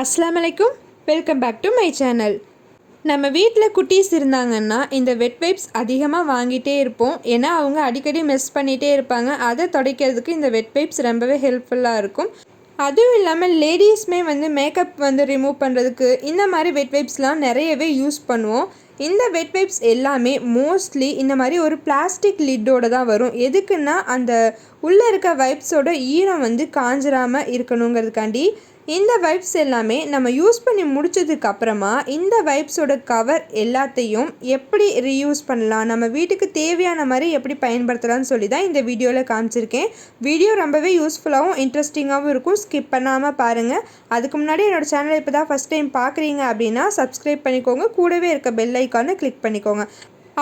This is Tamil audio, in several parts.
அஸ்லாம் வலைக்கும் welcome back to my channel நம்ம வீட்டில் குட்டீஸ் இருந்தாங்கன்னா இந்த வெட் வைப்ஸ் அதிகமாக வாங்கிட்டே இருப்போம். ஏன்னா அவங்க அடிக்கடி மிஸ் பண்ணிகிட்டே இருப்பாங்க. அதை துடைக்கிறதுக்கு இந்த வெட் வைப்ஸ் ரொம்பவே ஹெல்ப்ஃபுல்லாக இருக்கும். அதுவும் இல்லாமல் லேடிஸ்மே வந்து மேக்கப் வந்து ரிமூவ் பண்ணுறதுக்கு இந்த மாதிரி வெட் வைப்ஸ்லாம் நிறையவே யூஸ் பண்ணுவோம். இந்த வெட் வைப்ஸ் எல்லாமே மோஸ்ட்லி இந்த மாதிரி ஒரு பிளாஸ்டிக் லிட்டோட தான் வரும். எதுக்குன்னா அந்த உள்ளே இருக்க வைப்ஸோட ஈரம் வந்து காஞ்சிராமல் இருக்கணுங்கிறதுக்காண்டி இந்த வைப்ஸ் எல்லாமே நம்ம யூஸ் பண்ணி முடிச்சதுக்கு அப்புறமா இந்த வைப்ஸோட கவர் எல்லாத்தையும் எப்படி ரீயூஸ் பண்ணலாம் நம்ம வீட்டுக்கு தேவையான மாதிரி எப்படி பயன்படுத்தலாம்னு சொல்லி தான் இந்த வீடியோவில் காமிச்சிருக்கேன். வீடியோ ரொம்பவே யூஸ்ஃபுல்லாகவும் இன்ட்ரெஸ்டிங்காகவும் இருக்கும். ஸ்கிப் பண்ணாமல் பாருங்கள் அதுக்கு முன்னாடி என்னோட சேனலை இப்போ தான் ஃபஸ்ட் டைம் பார்க்குறீங்க அப்படின்னா சப்ஸ்கிரைப் பண்ணிக்கோங்க. கூடவே இருக்க பெல் ஐக்கானை கிளிக் பண்ணிக்கோங்க.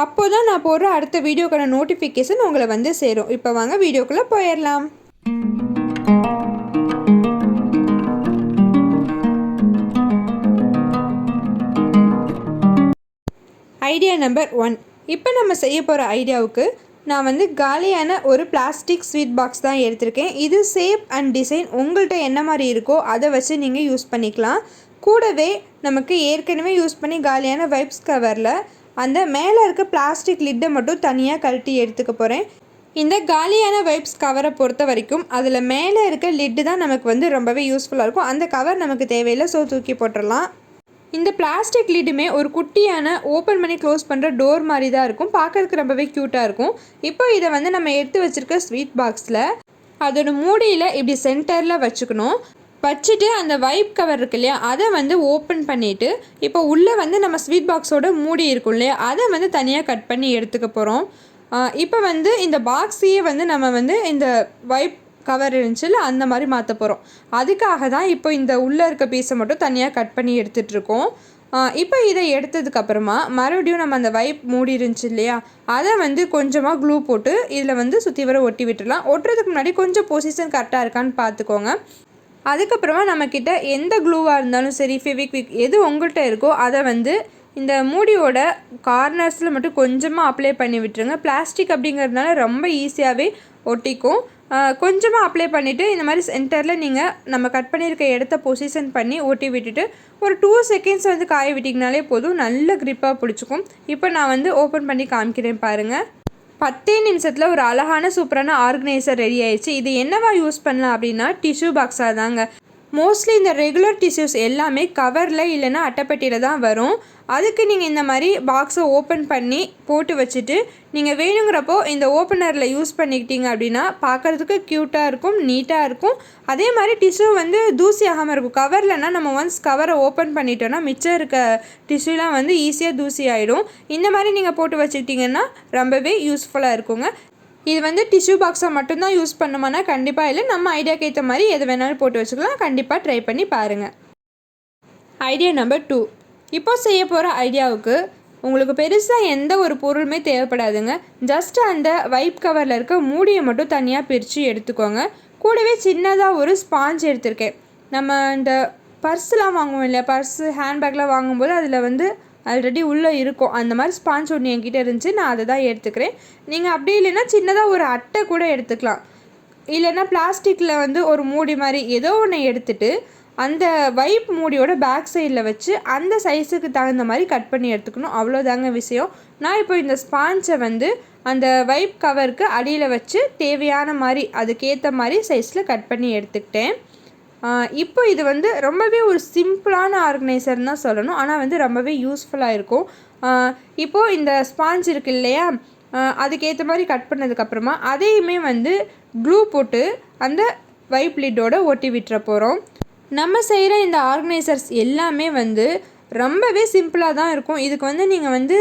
அப்போ தான் நான் போடுற அடுத்த வீடியோக்கான நோட்டிஃபிகேஷன் உங்களை வந்து சேரும். இப்போ வாங்க வீடியோக்குள்ளே போயிடலாம். Idea number one. இப்போ நம்ம செய்ய போகிற ஐடியாவுக்கு நான் வந்து காலியான ஒரு பிளாஸ்டிக் ஸ்வீட் பாக்ஸ் தான் எடுத்திருக்கேன். இது ஷேப் அண்ட் டிசைன் உங்கள்கிட்ட என்ன மாதிரி இருக்கோ அதை வச்சு நீங்கள் யூஸ் பண்ணிக்கலாம். கூடவே நமக்கு ஏற்கனவே யூஸ் பண்ணி காலியான வைப்ஸ் கவரில் அந்த மேலே இருக்க பிளாஸ்டிக் லிட்டை மட்டும் தனியாக கழட்டி எடுத்துக்க போகிறேன் இந்த காலியான வைப்ஸ் கவரை பொறுத்த வரைக்கும் அதில் மேலே இருக்க லிட்டு தான் நமக்கு வந்து ரொம்பவே யூஸ்ஃபுல்லாக இருக்கும். அந்த கவர் நமக்கு தேவையில்லை ஸோ தூக்கி போட்டுடலாம் இந்த பிளாஸ்டிக் லிட்டுமே ஒரு குட்டியான ஓப்பன் பண்ணி க்ளோஸ் பண்ணுற டோர் மாதிரி தான் இருக்கும். பார்க்கறதுக்கு ரொம்பவே க்யூட்டாக இருக்கும். இப்போ இதை வந்து நம்ம எடுத்து வச்சுருக்க ஸ்வீட் பாக்ஸில் அதோட மூடியில் இப்படி சென்டரில் வச்சுக்கணும். வச்சுட்டு அந்த வைப் கவர் இருக்கு இல்லையா அதை வந்து ஓப்பன் பண்ணிவிட்டு இப்போ உள்ளே வந்து நம்ம ஸ்வீட் பாக்ஸோட மூடி இருக்கும் இல்லையா அதை வந்து தனியாக கட் பண்ணி எடுத்துக்க போகிறோம் இப்போ வந்து இந்த பாக்ஸையே வந்து நம்ம வந்து இந்த வைப் கவர் இருந்துச்சுல்ல அந்த மாதிரி மாற்ற போகிறோம் அதுக்காக தான் இப்போ இந்த உள்ளே இருக்க பீஸை மட்டும் தனியாக கட் பண்ணி எடுத்துகிட்ருக்கோம் இப்போ இதை எடுத்ததுக்கப்புறமா மறுபடியும் நம்ம அந்த வைப் மூடி இருந்துச்சு இல்லையா? அதை வந்து கொஞ்சமாக க்ளூ போட்டு இதில் வந்து சுற்றி வர ஒட்டி விட்டுடலாம். ஒட்டுறதுக்கு முன்னாடி கொஞ்சம் பொசிஷன் கரெக்டாக இருக்கான்னு பார்த்துக்கோங்க. அதுக்கப்புறமா நம்மக்கிட்ட எந்த க்ளூவாக இருந்தாலும் சரி ஃபெவிக்விக் எது உங்கள்கிட்ட இருக்கோ அதை வந்து இந்த மூடியோட கார்னர்ஸில் மட்டும் கொஞ்சமாக அப்ளை பண்ணி விட்டுருங்க. பிளாஸ்டிக் அப்படிங்கிறதுனால ரொம்ப ஈஸியாகவே ஒட்டிக்கும். கொஞ்சமாக அப்ளை பண்ணிவிட்டு இந்த மாதிரி சென்டரில் நீங்கள் நம்ம கட் பண்ணியிருக்க இடத்த பொசிஷன் பண்ணி ஒட்டி விட்டுட்டு ஒரு டூ செகண்ட்ஸ் வந்து காய விட்டிங்கனாலே போதும். நல்ல க்ரிப்பாக பிடிச்சிக்கும். இப்போ நான் வந்து ஓப்பன் பண்ணி காமிக்கிறேன் பாருங்கள் பத்தே நிமிஷத்தில் ஒரு அழகான சூப்பரான ஆர்கனைசர் ரெடி ஆயிடுச்சு. இது என்னவா யூஸ் பண்ணலாம் அப்படின்னா டிஷ்யூ பாக்ஸாக தாங்க. மோஸ்ட்லி இந்த ரெகுலர் டிஷ்யூஸ் எல்லாமே கவரில் இல்லைன்னா அட்டைப்பெட்டியில் தான் வரும். அதுக்கு நீங்கள் இந்த மாதிரி பாக்ஸை ஓப்பன் பண்ணி போட்டு வச்சுட்டு நீங்கள் வேணுங்கிறப்போ இந்த ஓப்பனரில் யூஸ் பண்ணிக்கிட்டீங்க அப்படின்னா பார்க்குறதுக்கு க்யூட்டாக இருக்கும் நீட்டாக இருக்கும். அதே மாதிரி டிஷ்யூ வந்து தூசி ஆகாமல் இருக்கும். கவர்லனா நம்ம ஒன்ஸ் கவரை ஓப்பன் பண்ணிட்டோன்னா மிச்சம் இருக்க டிஷ்யூலாம் வந்து ஈஸியாக தூசி ஆகிடும் இந்த மாதிரி நீங்கள் போட்டு வச்சுக்கிட்டிங்கன்னா ரொம்பவே யூஸ்ஃபுல்லாக இருக்குங்க. இது வந்து டிஷ்யூ பாக்ஸை மட்டும்தான் யூஸ் பண்ணுமானா கண்டிப்பாக இல்லை. நம்ம ஐடியாக்கு ஏற்ற மாதிரி எது வேணாலும் போட்டு வச்சுக்கலாம். கண்டிப்பாக ட்ரை பண்ணி பாருங்கள் ஐடியா நம்பர் டூ இப்போ செய்ய போகிற ஐடியாவுக்கு உங்களுக்கு பெருசாக எந்த ஒரு பொருளுமே தேவைப்படாதுங்க. ஜஸ்ட் அந்த வைப் கவரில் இருக்க மூடியை மட்டும் தனியாக பிரித்து எடுத்துக்கோங்க. கூடவே சின்னதாக ஒரு ஸ்பாஞ்ச் எடுத்திருக்கேன். நம்ம இந்த பர்ஸ்லாம் வாங்குவோம் இல்லையா? பர்ஸு ஹேண்ட்பேக்லாம் வாங்கும்போது அதில் வந்து ஆல்ரெடி உள்ளே இருக்கும். அந்த மாதிரி ஸ்பான்ஸ் ஒன்று என்கிட்ட இருந்துச்சு. நான் அதை தான் எடுத்துக்கிறேன். நீங்கள் அப்படி இல்லைன்னா சின்னதாக ஒரு அட்டை கூட எடுத்துக்கலாம். இல்லைன்னா பிளாஸ்டிக்கில் வந்து ஒரு மூடி மாதிரி ஏதோ ஒன்று எடுத்துட்டு அந்த வைப் மூடியோட பேக் சைடில் வச்சு அந்த சைஸுக்கு தகுந்த மாதிரி கட் பண்ணி எடுத்துக்கணும். அவ்வளோதாங்க விஷயம். நான் இப்போ இந்த ஸ்பாஞ்சை வந்து அந்த வைப் கவருக்கு அடியில் வச்சு தேவையான மாதிரி அதுக்கேற்ற மாதிரி சைஸில் கட் பண்ணி எடுத்துக்கிட்டேன். இப்போ இது வந்து ரொம்பவே ஒரு சிம்பிளான ஆர்கனைசர்னு தான் சொல்லணும். ஆனால் வந்து ரொம்பவே யூஸ்ஃபுல்லாக இருக்கும். இப்போது இந்த ஸ்பாஞ்ச் இருக்கு இல்லையா? அதுக்கேற்ற மாதிரி கட் பண்ணதுக்கப்புறமா அதையுமே வந்து க்ளூ போட்டு அந்த வைப் லிட்டோட ஒட்டி விட்டுற போகிறோம் நம்ம செய்கிற இந்த ஆர்கனைசர்ஸ் எல்லாமே வந்து ரொம்பவே சிம்பிளாக தான் இருக்கும். இதுக்கு வந்து நீங்கள் வந்து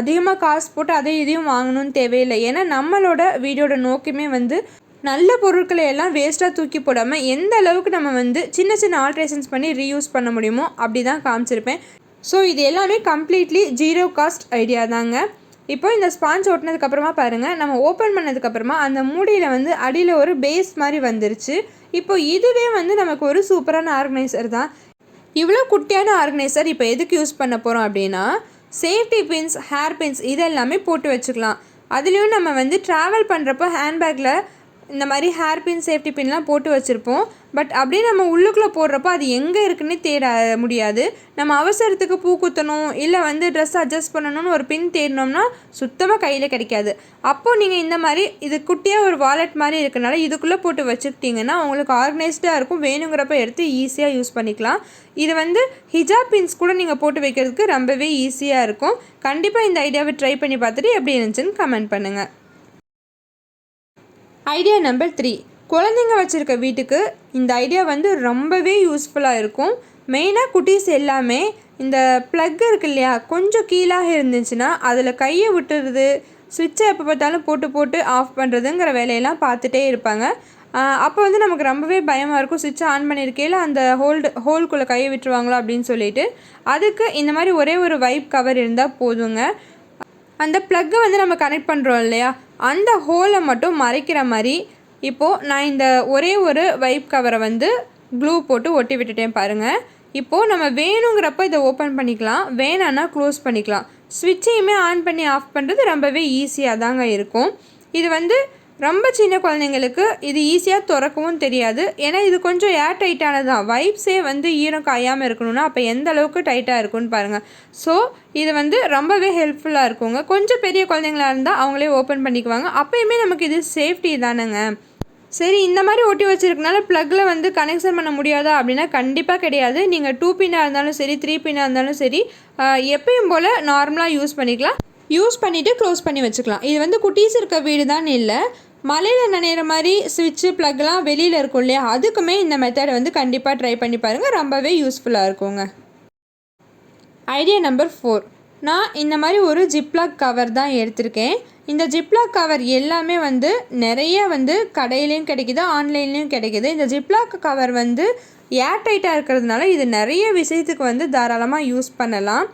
அதிகமாக காசு போட்டு அதை இதையும் வாங்கணும்னு தேவையில்லை. ஏன்னா நம்மளோட வீடியோட நோக்கமே வந்து நல்ல பொருட்களை எல்லாம் வேஸ்ட்டாக தூக்கி போடாமல் எந்த அளவுக்கு நம்ம வந்து சின்ன சின்ன ஆல்ட்ரேஷன்ஸ் பண்ணி ரீயூஸ் பண்ண முடியுமோ அப்படி தான் காமிச்சிருப்பேன். ஸோ இது எல்லாமே கம்ப்ளீட்லி ஜீரோ காஸ்ட் ஐடியா தாங்க. இப்போ இந்த ஸ்பாஞ்ச் ஓட்டினதுக்கப்புறமா பாருங்கள் நம்ம ஓப்பன் பண்ணதுக்கப்புறமா அந்த மூடியில் வந்து அடியில் ஒரு பேஸ் மாதிரி வந்துருச்சு. இப்போ இதுவே வந்து நமக்கு ஒரு சூப்பரான ஆர்கனைசர் தான். இவ்வளோ குட்டியான ஆர்கனைசர் இப்போ எதுக்கு யூஸ் பண்ண போகிறோம் அப்படின்னா சேஃப்டி பின்ஸ் ஹேர் பின்ஸ் இதெல்லாமே போட்டு வச்சுக்கலாம். அதுலேயும் நம்ம வந்து ட்ராவல் பண்ணுறப்போ ஹேண்ட்பேக்கில் இந்த மாதிரி ஹேர் பின் சேஃப்டி பின்லாம் போட்டு வச்சுருப்போம். பட் அப்படியே நம்ம உள்ளுக்குள்ளே போடுறப்போ அது எங்கே இருக்குன்னே தேட முடியாது. நம்ம அவசரத்துக்கு பூ குத்தணும் இல்லை வந்து ட்ரெஸ் அட்ஜஸ்ட் பண்ணணும்னு ஒரு பின் தேடினோம்னா சுத்தமாக கையில் கிடைக்காது. அப்போது நீங்கள் இந்த மாதிரி இது குட்டியாக ஒரு வாலெட் மாதிரி இருக்கனால இதுக்குள்ளே போட்டு வச்சுக்கிட்டிங்கன்னா உங்களுக்கு ஆர்கனைஸ்டாக இருக்கும். வேணுங்கிறப்ப எடுத்து ஈஸியாக யூஸ் பண்ணிக்கலாம். இது வந்து ஹிஜாப் பின்ஸ் கூட நீங்கள் போட்டு வைக்கிறதுக்கு ரொம்பவே ஈஸியாக இருக்கும். கண்டிப்பாக இந்த ஐடியாவை ட்ரை பண்ணி பார்த்துட்டு எப்படி இருந்துச்சுன்னு கமெண்ட் பண்ணுங்கள் ஐடியா நம்பர் த்ரீ குழந்தைங்க வச்சுருக்க வீட்டுக்கு இந்த ஐடியா வந்து ரொம்பவே யூஸ்ஃபுல்லாக இருக்கும். மெயினாக குட்டீஸ் எல்லாமே இந்த ப்ளக் இருக்கு இல்லையா கொஞ்சம் கீழாக இருந்துச்சுன்னா அதில் கையை விட்டுறது சுவிட்சை எப்போ பார்த்தாலும் போட்டு போட்டு ஆஃப் பண்ணுறதுங்கிற வேலையெல்லாம் பார்த்துட்டே இருப்பாங்க. அப்போ வந்து நமக்கு ரொம்பவே பயமாக இருக்கும். சுவிட்ச் ஆன் பண்ணியிருக்கையில் அந்த ஹோல்டு ஹோல்குள்ளே கையை விட்டுருவாங்களோ அப்படின்னு சொல்லிட்டு. அதுக்கு இந்த மாதிரி ஒரே ஒரு வைப் கவர் இருந்தால் போதுங்க. அந்த ப்ளக்கை வந்து நம்ம கனெக்ட் பண்ணுறோம் இல்லையா? அந்த ஹோலை மட்டும் மறைக்கிற மாதிரி இப்போது நான் இந்த ஒரே ஒரு வைப் கவரை வந்து க்ளூ போட்டு ஒட்டி விட்டுட்டேன் பாருங்கள் இப்போது நம்ம வேணுங்கிறப்ப இதை ஓப்பன் பண்ணிக்கலாம். வேணான்னா க்ளோஸ் பண்ணிக்கலாம். ஸ்விட்சையுமே ஆன் பண்ணி ஆஃப் பண்ணுறது ரொம்பவே ஈஸியாக தாங்க இருக்கும். இது வந்து ரொம்ப சின்ன குழந்தைங்களுக்கு இது ஈஸியாக திறக்கவும் தெரியாது. ஏன்னா இது கொஞ்சம் ஏர் டைட்டானது தான் வைப்ஸே வந்து ஈரம் காயாமல் இருக்கணும்னா அப்போ எந்த அளவுக்கு டைட்டாக இருக்கும்னு பாருங்கள் ஸோ இது வந்து ரொம்பவே ஹெல்ப்ஃபுல்லாக இருக்குங்க. கொஞ்சம் பெரிய குழந்தைங்களாக இருந்தால் அவங்களே ஓப்பன் பண்ணிக்குவாங்க. அப்போயுமே நமக்கு இது சேஃப்டி தானேங்க. சரி இந்த மாதிரி ஒட்டி வச்சுருக்கனால ப்ளக்கில் வந்து கனெக்ஷன் பண்ண முடியாதா அப்படின்னா கண்டிப்பாக கிடையாது. நீங்கள் டூ பின்னாக இருந்தாலும் சரி த்ரீ பின்னாக இருந்தாலும் சரி எப்பயும் போல் நார்மலாக யூஸ் பண்ணிக்கலாம். யூஸ் பண்ணிவிட்டு க்ளோஸ் பண்ணி வச்சுக்கலாம். இது வந்து குட்டீஸ் இருக்க வீடு தான் இல்லை. மலையில் நினைகிற மாதிரி சுவிட்சு ப்ளக்லாம் வெளியில் இருக்கும் இல்லையா? அதுக்குமே இந்த மெத்தடை வந்து கண்டிப்பாக ட்ரை பண்ணி பாருங்கள் ரொம்பவே யூஸ்ஃபுல்லாக இருக்குங்க. ஐடியா நம்பர் ஃபோர் நான் இந்த மாதிரி ஒரு ஜிப்லாக் கவர் தான் எடுத்திருக்கேன். இந்த ஜிப்லாக் கவர் எல்லாமே வந்து நிறைய வந்து கடையிலையும் கிடைக்கிது ஆன்லைன்லேயும் கிடைக்கிது. இந்த ஜிப்லாக் கவர் வந்து ஏர் டைட்டாக இருக்கிறதுனால இது நிறைய விஷயத்துக்கு வந்து தாராளமாக யூஸ் பண்ணலாம்.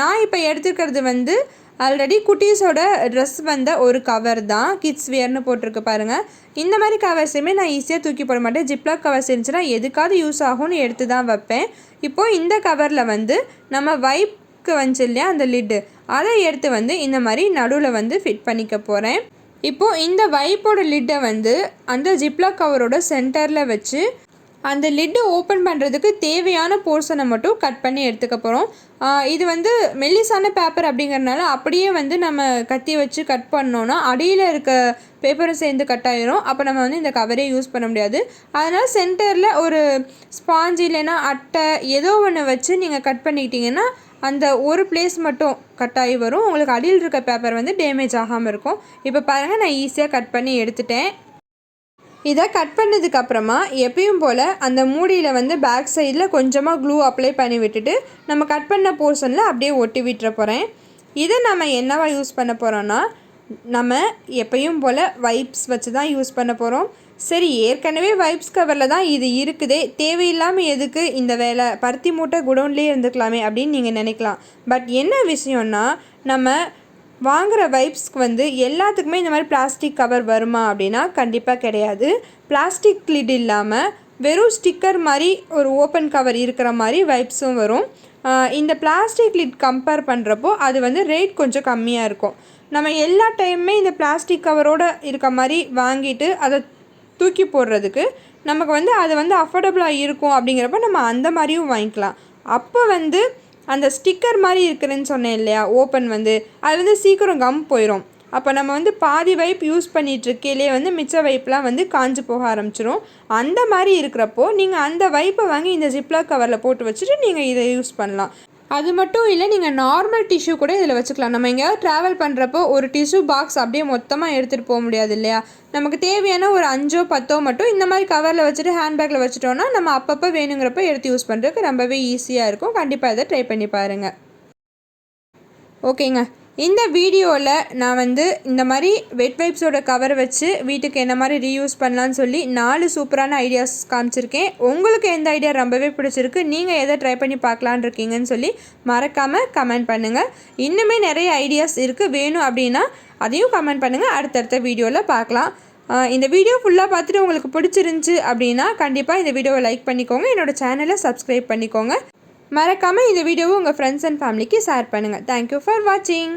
நான் இப்போ எடுத்துக்கிறது வந்து ஆல்ரெடி குட்டீஸோட ட்ரெஸ் வந்த ஒரு கவர் தான் கிட்ஸ் வியர்னு போட்டிருக்கு பாருங்கள் இந்த மாதிரி கவர்ஸுமே நான் ஈஸியாக தூக்கி போட மாட்டேன். ஜிப்லாக் கவர்ஸ் இருந்துச்சுன்னா எதுக்காவது யூஸ் ஆகும்னு எடுத்து தான் வைப்பேன். இப்போது இந்த கவரில் வந்து நம்ம வைப்புக்கு வந்துச்சு இல்லையா அந்த லிட்டு அதை எடுத்து வந்து இந்த மாதிரி நடுவில் வந்து ஃபிட் பண்ணிக்க போகிறேன் இப்போது இந்த வைப்போட லிட்டை வந்து அந்த ஜிப்லாக் கவரோட சென்டரில் வச்சு அந்த லிட்டை ஓப்பன் பண்ணுறதுக்கு தேவையான போர்ஷனை மட்டும் கட் பண்ணி எடுத்துக்க போகிறோம் இது வந்து மெல்லிசான பேப்பர் அப்படிங்கிறனால அப்படியே வந்து நம்ம கத்தி வச்சு கட் பண்ணோன்னா அடியில் இருக்க பேப்பரும் சேர்ந்து கட் ஆயிரும். அப்போ நம்ம வந்து இந்த கவரே யூஸ் பண்ண முடியாது. அதனால் சென்டரில் ஒரு ஸ்பாஞ்ச் இல்லைன்னா அட்டை ஏதோ ஒன்று வச்சு நீங்கள் கட் பண்ணிக்கிட்டிங்கன்னா அந்த ஒரு பிளேஸ் மட்டும் கட் ஆகி வரும். உங்களுக்கு அடியில் இருக்க பேப்பர் வந்து டேமேஜ் ஆகாமல் இருக்கும். இப்போ பாருங்கள் நான் ஈஸியாக கட் பண்ணி எடுத்துட்டேன். இதை கட் பண்ணதுக்கப்புறமா எப்பயும் போல் அந்த மூடியில் வந்து பேக் சைடில் கொஞ்சமாக க்ளூ அப்ளை பண்ணி விட்டுட்டு நம்ம கட் பண்ண போர்ஷனில் அப்படியே ஒட்டி விட்டுற போகிறேன் இதை நம்ம என்னவா யூஸ் பண்ண போகிறோன்னா நம்ம எப்பயும் போல் வைப்ஸ் வச்சு தான் யூஸ் பண்ண போகிறோம் சரி ஏற்கனவே வைப்ஸ் கவரில் தான் இது இருக்குதே. தேவையில்லாமல் எதுக்கு இந்த வேலை? பருத்தி மூட்டை குடோன்லேயே இருந்துக்கலாமே அப்படின்னு நீங்கள் நினைக்கலாம். பட் என்ன விஷயம்னா நம்ம வாங்குகிற வைப்ஸ்க்கு வந்து எல்லாத்துக்குமே இந்த மாதிரி பிளாஸ்டிக் கவர் வருமா அப்படின்னா கண்டிப்பாக கிடையாது. பிளாஸ்டிக் லிட் இல்லாமல் வெறும் ஸ்டிக்கர் மாதிரி ஒரு ஓப்பன் கவர் இருக்கிற மாதிரி வைப்ஸும் வரும். இந்த பிளாஸ்டிக் லிட் கம்பேர் பண்ணுறப்போ அது வந்து ரேட் கொஞ்சம் கம்மியாக இருக்கும். நம்ம எல்லா டைமுமே இந்த பிளாஸ்டிக் கவரோடு இருக்க மாதிரி வாங்கிட்டு அதை தூக்கி போடுறதுக்கு நமக்கு வந்து அது வந்து அஃபோர்டபுளாக இருக்கும் அப்படிங்கிறப்ப நம்ம அந்த மாதிரியும் வாங்கிக்கலாம். அப்போ வந்து அந்த ஸ்டிக்கர் மாதிரி இருக்குதுன்னு சொன்னேன் இல்லையா ஓப்பன் வந்து அது வந்து சீக்கிரம் கம் போயிடும் அப்போ நம்ம வந்து பாதி வைப் யூஸ் பண்ணிகிட்ருக்கையிலே வந்து மிச்ச வைப்லாம் வந்து காஞ்சு போக ஆரம்பிச்சிரும். அந்த மாதிரி இருக்கிறப்போ நீங்கள் அந்த வைப்பை வாங்கி இந்த ஜிப்லாக் கவரில் போட்டு வச்சுட்டு நீங்கள் இதை யூஸ் பண்ணலாம். அது மட்டும் இல்லை நீங்கள் நார்மல் டிஷ்யூ கூட இதில் வச்சுக்கலாம். நம்ம எங்கேயாவது ட்ராவல் பண்ணுறப்போ ஒரு டிஷ்யூ பாக்ஸ் அப்படியே மொத்தமாக எடுத்துகிட்டு போக முடியாது இல்லையா? நமக்கு தேவையான ஒரு அஞ்சோ பத்தோ மட்டும் இந்த மாதிரி கவரில் வச்சுட்டு ஹேண்ட்பேக்கில் வச்சுட்டோன்னா நம்ம அப்பப்போ வேணுங்கிறப்ப எடுத்து யூஸ் பண்ணுறதுக்கு ரொம்பவே ஈஸியாக இருக்கும். கண்டிப்பாக இதை ட்ரை பண்ணி பாருங்கள் ஓகேங்க இந்த வீடியோவில் நான் வந்து இந்த மாதிரி வெட் வைப்ஸோட கவர் வச்சு வீட்டுக்கு என்ன மாதிரி ரீயூஸ் பண்ணலான்னு சொல்லி நாலு சூப்பரான ஐடியாஸ் காமிச்சிருக்கேன். உங்களுக்கு எந்த ஐடியா ரொம்பவே பிடிச்சிருக்கு நீங்கள் எதை ட்ரை பண்ணி பார்க்கலான் இருக்கீங்கன்னு சொல்லி மறக்காமல் கமெண்ட் பண்ணுங்கள் இன்னுமே நிறைய ஐடியாஸ் இருக்குது வேணும் அப்படின்னா அதையும் கமெண்ட் பண்ணுங்கள் அடுத்தடுத்த வீடியோவில் பார்க்கலாம். இந்த வீடியோ ஃபுல்லாக பார்த்துட்டு உங்களுக்கு பிடிச்சிருந்துச்சி அப்படின்னா கண்டிப்பாக இந்த வீடியோவை லைக் பண்ணிக்கோங்க. என்னோடய சேனலை சப்ஸ்கிரைப் பண்ணிக்கோங்க. மறக்காமல் இந்த வீடியோவை உங்கள் ஃப்ரெண்ட்ஸ் அண்ட் ஃபேமிலிக்கு ஷேர் பண்ணுங்கள் தேங்க்யூ ஃபார் வாட்சிங்